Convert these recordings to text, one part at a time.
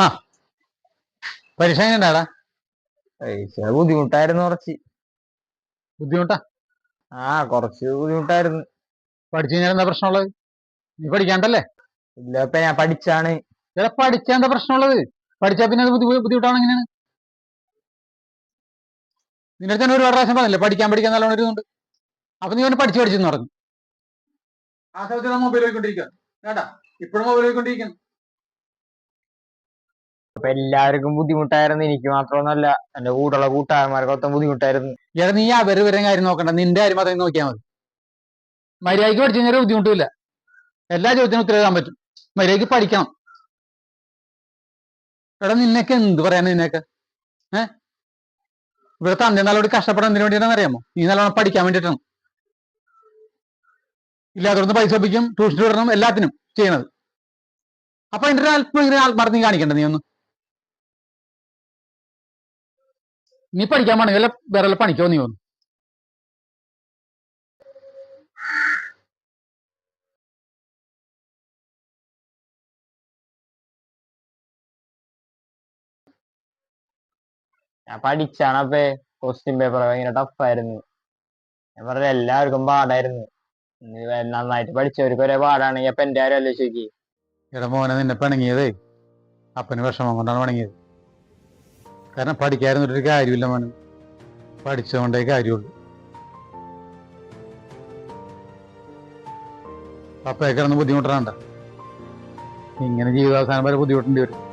ആ. പരീക്ഷ എങ്ങനെയാടാ പരീക്ഷ ബുദ്ധിമുട്ടായിരുന്നു കുറച്ച്. ബുദ്ധിമുട്ടാ? ആ കുറച്ച് ബുദ്ധിമുട്ടായിരുന്നു. പഠിച്ചു കഴിഞ്ഞാൽ എന്താ പ്രശ്നമുള്ളത്? നീ പഠിക്കാണ്ടല്ലേ? ഇല്ല ഇപ്പൊ ഞാൻ പഠിച്ചാണ്. ചില പഠിച്ചാ എന്താ പ്രശ്നമുള്ളത്? പഠിച്ചാ പിന്നെ അത് ബുദ്ധി- ബുദ്ധിമുട്ടാണ് എങ്ങനെയാണ്? നിന്റെ തന്നെ ഒരുപാട് പ്രാവശ്യം പറഞ്ഞില്ലേ പഠിക്കാൻ പഠിക്കാൻ നല്ലോണം ഒരു ഇതുണ്ട് അപ്പൊ നീ അവന് പഠിച്ചു പഠിച്ചെന്ന് പറഞ്ഞു. ആ സമയത്ത് മൊബൈൽ പോയിക്കൊണ്ടിരിക്കുക വേണ്ട ഇപ്പോഴും മൊബൈൽ പോയിക്കൊണ്ടിരിക്കുന്നു അപ്പൊ എല്ലാവർക്കും ബുദ്ധിമുട്ടായിരുന്നു. എനിക്ക് മാത്രമൊന്നല്ല എന്റെ കൂടെയുള്ള കൂട്ടുകാരന്മാർക്ക് മൊത്തം ബുദ്ധിമുട്ടായിരുന്നു. ചേട്ടാ നീ അവർ വരെ കാര്യം നോക്കണ്ട. നിന്റെ കാര്യം മാത്രം നോക്കിയാൽ മതി. മര്യാദയ്ക്ക് പഠിച്ചു കഴിഞ്ഞാൽ ബുദ്ധിമുട്ടില്ല. എല്ലാ ചോദ്യത്തിനും ഉത്തരം എഴുതാൻ പറ്റും. മര്യാദയ്ക്ക് പഠിക്കണം. എടാ നിന്നൊക്കെ എന്ത് പറയാൻ നിന്നൊക്കെ ഏ? ഇവിടെ തന്നെ നല്ലോട് കഷ്ടപ്പെടാൻ എന്തിനു വേണ്ടിയിട്ടാണെന്ന് അറിയാമോ? നീ നല്ലോണം പഠിക്കാൻ വേണ്ടിയിട്ടാണ്. ഇല്ലാത്തടത്ത് പൈസ ഒപ്പിക്കും ട്യൂഷൻ വിടണം എല്ലാത്തിനും ചെയ്യണത്. അപ്പൊ അതിന്റെ ഒരു ഇങ്ങനെ ആത്മാർത്ഥം കാണിക്കണ്ട നീ ഒന്ന്. നീ പഠിക്കാൻ വേണമെങ്കിൽ വല്ല വേറെ വല്ല പണിക്കോ നീ വന്നു ഞാൻ പഠിച്ചാണ് അപ്പേ ക്വസ്റ്റ്യൻ പേപ്പർ ഭയങ്കര ടഫായിരുന്നു ഞാൻ പറഞ്ഞ എല്ലാവർക്കും പാടായിരുന്നു. നന്നായിട്ട് പഠിച്ചവർക്ക് ഒരേ പാടാണെങ്കിൽ അപ്പൊ എന്റെ ആരും ആലോചിച്ച് എടാ മോനെ നിന്നെ പിണങ്ങിയതേ. അപ്പന് വിഷമം കൊണ്ടാണ് പിണങ്ങിയത്. കാരണം പഠിക്കാതിരുന്നിട്ടൊരു കാര്യമില്ല മോനെ. പഠിച്ചതുകൊണ്ടേ കാര്യമുള്ളൂ. പപ്പയെ കിടന്ന് ബുദ്ധിമുട്ടണ്ട ഇങ്ങനെ ജീവിതാവസാനം വരെ ബുദ്ധിമുട്ടേണ്ടി വരും.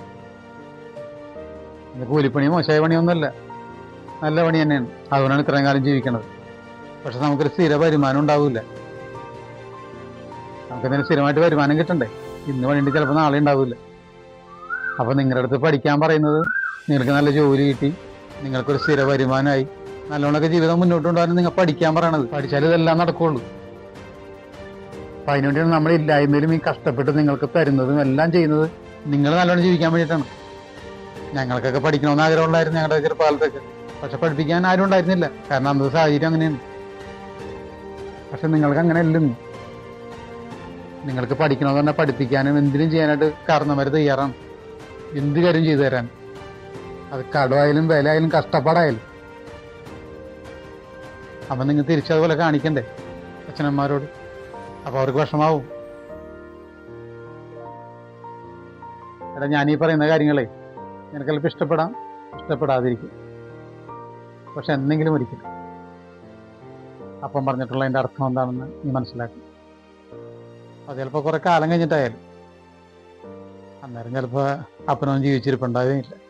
കൂലിപ്പണി മോശമായ പണിയൊന്നുമല്ല നല്ല പണി തന്നെയാണ്. അതുകൊണ്ടാണ് ഇത്രയും കാലം ജീവിക്കണത്. പക്ഷെ നമുക്കൊരു സ്ഥിര വരുമാനം ഉണ്ടാവില്ല. നമുക്കെന്തെങ്കിലും സ്ഥിരമായിട്ട് വരുമാനം കിട്ടണ്ടേ? ഇന്ന് പണിയുണ്ട് ചിലപ്പോൾ നാളെ ഉണ്ടാവില്ല. അപ്പൊ നിങ്ങളുടെ അടുത്ത് പഠിക്കാൻ പറയുന്നത് നിങ്ങൾക്ക് നല്ല ജോലി കിട്ടി നിങ്ങൾക്കൊരു സ്ഥിര വരുമാനമായി നല്ലോണമൊക്കെ ജീവിതം മുന്നോട്ട് കൊണ്ടുപോകാൻ നിങ്ങൾ പഠിക്കാൻ പറയണത്. പഠിച്ചാൽ ഇതെല്ലാം നടക്കുള്ളൂ. അപ്പം അതിനുവേണ്ടിയാണ് നമ്മൾ ഇല്ലായ്മയിലും ഈ കഷ്ടപ്പെട്ട് നിങ്ങൾക്ക് തരുന്നതും എല്ലാം ചെയ്യുന്നത്. നിങ്ങൾ നല്ലോണം ജീവിക്കാൻ വേണ്ടിയിട്ടാണ്. ഞങ്ങൾക്കൊക്കെ പഠിക്കണമെന്ന് ആഗ്രഹമുണ്ടായിരുന്നു ഞങ്ങളുടെ ചെറുപ്പകാലത്തൊക്കെ. പക്ഷെ പഠിപ്പിക്കാൻ ആരും ഉണ്ടായിരുന്നില്ല. കാരണം അന്നത്തെ സാഹചര്യം അങ്ങനെയാണ്. പക്ഷെ നിങ്ങൾക്ക് അങ്ങനെ അല്ലെന്ന് നിങ്ങൾക്ക് പഠിക്കണമെന്ന് പറഞ്ഞാൽ പഠിപ്പിക്കാനും എന്തിനും ചെയ്യാനായിട്ട് കാരണവർ തയ്യാറാണ്. എന്ത് കാര്യം ചെയ്തു തരാൻ? അത് കടമായാലും വില ആയാലും കഷ്ടപ്പാടായാലും. അപ്പം നിങ്ങൾ തിരിച്ചതുപോലെ കാണിക്കണ്ടേ അച്ഛനമ്മമാരോട് അപ്പോൾ അവർക്ക് വിഷമാവും. എടാ ഞാനീ പറയുന്ന കാര്യങ്ങളെ നിനക്ക് ചിലപ്പോൾ ഇഷ്ടപ്പെടാം. ഇഷ്ടപ്പെടാതിരിക്കും. പക്ഷെ എന്തെങ്കിലും ഒരിക്കലും അപ്പം പറഞ്ഞിട്ടുള്ള എന്റെ അർത്ഥം എന്താണെന്ന് നീ മനസ്സിലാക്കും. അത് ചിലപ്പോൾ കുറെ കാലം കഴിഞ്ഞിട്ടായാലും. അന്നേരം ചിലപ്പോൾ അപ്പനൊന്നും ജീവിച്ചിരിപ്പുണ്ടാവുകയില്ല